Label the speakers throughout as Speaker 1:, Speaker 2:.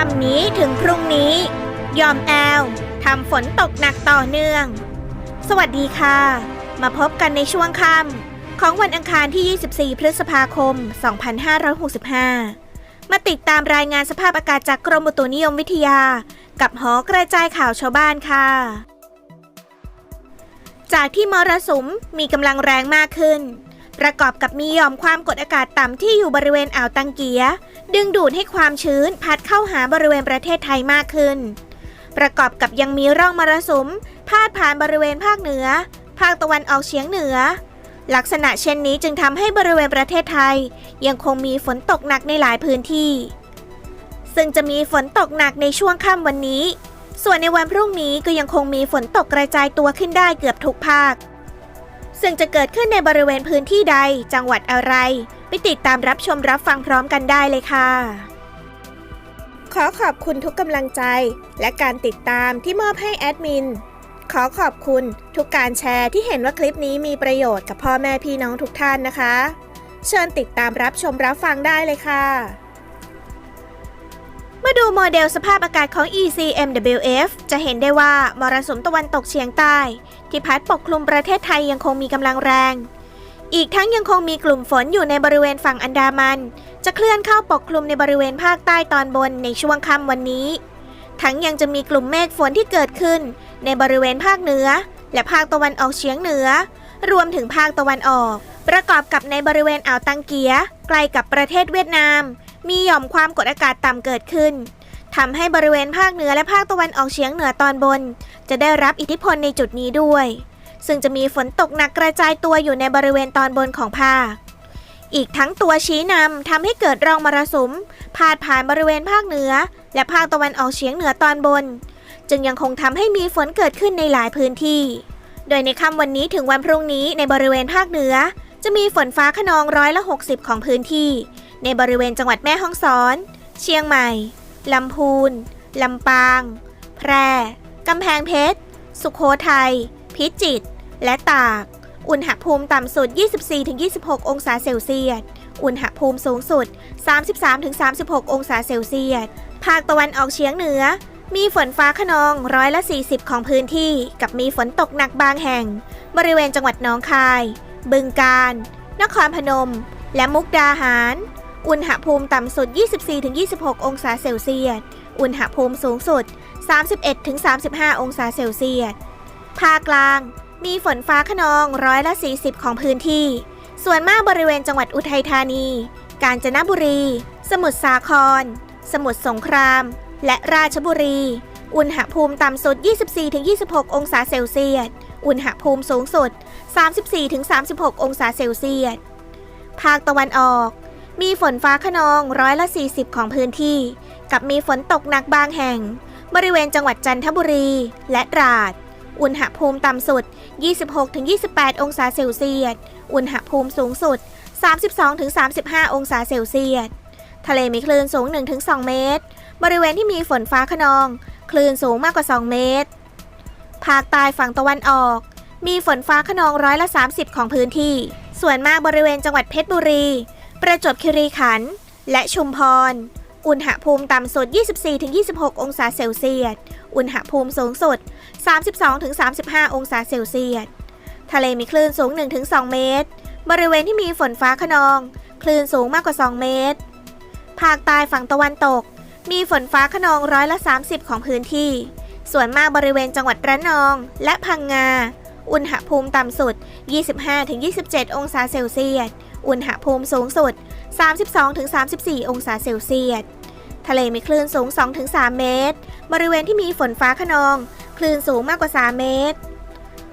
Speaker 1: ค่ำนี้ถึงพรุ่งนี้ ยอมแอลทำฝนตกหนักต่อเนื่อง สวัสดีค่ะ มาพบกันในช่วงค่ำของวันอังคารที่ 24 พฤษภาคม 2565 มาติดตามรายงานสภาพอากาศจากกรมอุตุนิยมวิทยา กับหอกระจายข่าวชาวบ้านค่ะ จากที่มรสุมมีกำลังแรงมากขึ้น ประกอบกับมีหย่อมความกดอากาศต่ำที่อยู่บริเวณอ่าวตังเกีย ดึงดูดให้ความชื้นพัดเข้าหาบริเวณประเทศไทยมากขึ้น ประกอบกับยังมีร่องมรสุม พาดผ่านบริเวณภาคเหนือ ภาคตะวันออกเฉียงเหนือ ลักษณะเช่นนี้จึงทำให้บริเวณประเทศไทย ยังคงมีฝนตกหนักในหลายพื้นที่ ซึ่งจะมีฝนตกหนักในช่วงค่ำวันนี้ ส่วนในวันพรุ่งนี้ก็ยังคงมีฝนตกกระจายตัวขึ้นได้เกือบทุกภาค ซึ่งจะเกิดขึ้นในบริเวณพื้นที่ใดจังหวัดอะไร ไปติดตามรับชมรับฟังพร้อมกันได้เลยค่ะ ขอขอบคุณทุกกำลังใจ และการติดตามที่มอบให้แอดมิน ขอขอบคุณทุกการแชร์ที่เห็นว่าคลิปนี้มีประโยชน์กับพ่อแม่พี่น้องทุกท่านนะคะ เชิญติดตามรับชมรับฟังได้เลยค่ะ ดูโมเดลสภาพอากาศของ ECMWF จะเห็นได้ว่ามรสุมตะวันตกเฉียงใต้ ที่พัดปกคลุมประเทศไทยยังคงมีกำลังแรง อีกทั้งยังคงมีกลุ่มฝนอยู่ในบริเวณฝั่งอันดามัน จะเคลื่อนเข้าปกคลุมในบริเวณภาคใต้ตอนบนในช่วงค่ำวันนี้ ทั้งยังจะมีกลุ่มเมฆฝนที่เกิดขึ้น ในบริเวณภาคเหนือ และภาคตะวันออกเฉียงเหนือ รวมถึงภาคตะวันออก ประกอบกับในบริเวณอ่าวตังเกียใกล้กับประเทศเวียดนามมีหย่อมความกดอากาศต่ำเกิดขึ้น ทำให้บริเวณภาคเหนือและภาคตะวันออกเฉียงเหนือตอนบน จะได้รับอิทธิพลในจุดนี้ด้วย ซึ่งจะมีฝนตกหนักกระจายตัวอยู่ในบริเวณตอนบนของภาค อีกทั้งตัวชี้นำทำให้เกิดร่องมรสุมพาดผ่านบริเวณภาคเหนือ และภาคตะวันออกเฉียงเหนือตอนบน จึงยังคงทำให้มีฝนเกิดขึ้นในหลายพื้นที่ โดยในค่ำวันนี้ถึงวันพรุ่งนี้ในบริเวณภาคเหนือ จะมีฝนฟ้าขนองร้อยละ60 ของพื้นที่ ในบริเวณจังหวัดแม่ฮ่องสอน เชียงใหม่ ลำพูน ลำปาง แพร่ กำแพงเพชร สุขโขทัย พิจิตร และตาก อุณหภูมิต่ำสุด 24-26 องศาเซลเซียส อุณหภูมิสูงสุด 33-36 องศาเซลเซียส ภาคตะวันออกเฉียงเหนือ มีฝนฟ้าขนองร้อยละ 40 ของพื้นที่ กับมีฝนตกหนักบางแห่ง บริเวณจังหวัดหนองคาย บึงกาฬ นครพนม และมุกดาหาร อุณหภูมิต่ำสุด 24-26 องศาเซลเซียส อุณหภูมิสูงสุด 31-35 องศาเซลเซียส ภาคกลาง มีฝนฟ้าขนองร้อยละ 40 ของพื้นที่ ส่วนมากบริเวณจังหวัดอุทัยธานี กาญจนบุรี สมุทรสาคร สมุทรสงคราม และราชบุรี อุณหภูมิต่ำสุด 24-26 องศาเซลเซียส อุณหภูมิสูงสุด 34-36 องศาเซลเซียส ภาคตะวันออก มีฝนฟ้าขนองร้อยละ 40 ของพื้นที่ กับมีฝนตกหนักบางแห่ง บริเวณจังหวัดจันทบุรีและตราด อุณหภูมิต่ำสุด 26-28 องศาเซลเซียส อุณหภูมิสูงสุด 32-35 องศาเซลเซียส ทะเลมีคลื่นสูง 1-2 เมตร บริเวณที่มีฝนฟ้าขนอง คลื่นสูงมากกว่า 2 เมตร ภาคใต้ฝั่งตะวันออก มีฝนฟ้าขนองร้อยละ 30 ของพื้นที่ ส่วนมากบริเวณจังหวัดเพชรบุรี ประจวบคีรีขันธ์และชุมพร อุณหภูมิต่ำสุด 24-26 องศาเซลเซียส อุณหภูมิสูงสุด 32-35 องศาเซลเซียส ทะเลมีคลื่นสูง 1-2 เมตร บริเวณที่มีฝนฟ้าขนอง คลื่นสูงมากกว่า 2 เมตร ภาคใต้ฝั่งตะวันตก มีฝนฟ้าขนองร้อยละ 30 ของพื้นที่ ส่วนมากบริเวณจังหวัดระนองและพังงา อุณหภูมิต่ำสุด 25-27 องศาเซลเซียส อุณหภูมิสูงสุด 32-34 องศาเซลเซียส ทะเลมีคลื่นสูง 2-3 เมตร บริเวณที่มีฝนฟ้าขนอง คลื่นสูงมากกว่า 3 เมตร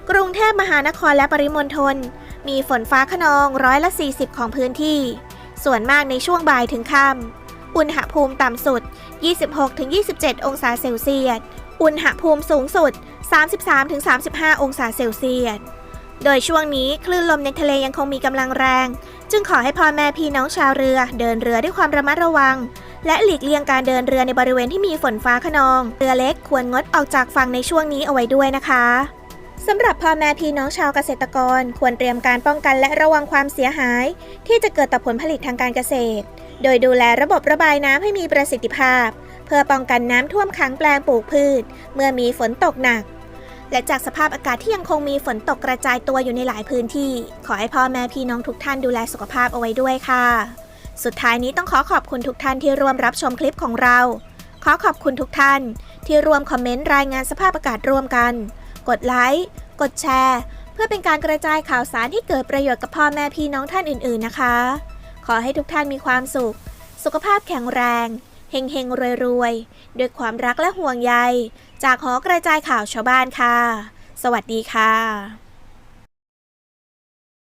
Speaker 1: กรุงเทพมหานครและปริมณฑลมีฝนฟ้าขนองร้อยละ 40 ของพื้นที่ ส่วนมากในช่วงบ่ายถึงค่ำ อุณหภูมิต่ำสุด 26-27 องศาเซลเซียส อุณหภูมิสูงสุด 33-35 องศาเซลเซียส โดยช่วงนี้คลื่นลมในทะเลยังคงมีกำลังแรง จึงขอให้พ่อแม่พี่น้องชาวเรือ เดินเรือด้วยความระมัดระวัง และหลีกเลี่ยงการเดินเรือในบริเวณที่มีฝนฟ้าขนอง เรือเล็กควรงดออกจากฝั่งในช่วงนี้เอาไว้ด้วยนะคะสำหรับพ่อแม่พี่น้องชาวเกษตรกร ควรเตรียมการป้องกันและระวังความเสียหาย ที่จะเกิดต่อผลผลิตทางการเกษตร โดยดูแลระบบระบายน้ำให้มีประสิทธิภาพ เพื่อป้องกันน้ำท่วมขังแปลงปลูกพืช เมื่อมีฝนตกหนัก และจากสภาพอากาศที่ยังคงมีฝนตกกระจายตัวอยู่ในหลายพื้นที่ ขอให้พ่อแม่พี่น้องทุกท่านดูแลสุขภาพเอาไว้ด้วยค่ะ สุดท้ายนี้ต้องขอขอบคุณทุกท่านที่ร่วมรับชมคลิปของเรา ขอขอบคุณทุกท่าน ที่ร่วมคอมเมนต์รายงานสภาพอากาศร่วมกัน กดไลค์ กดแชร์ เพื่อเป็นการกระจายข่าวสารที่เกิดประโยชน์กับพ่อแม่พี่น้องท่านอื่น ๆนะคะ ขอให้ทุกท่านมีความสุข สุขภาพแข็งแรง เฮงเฮงรวยรวยๆ ด้วยความรักและห่วงใย จากหอกระจายข่าวชาวบ้านค่ะ สวัสดีค่ะ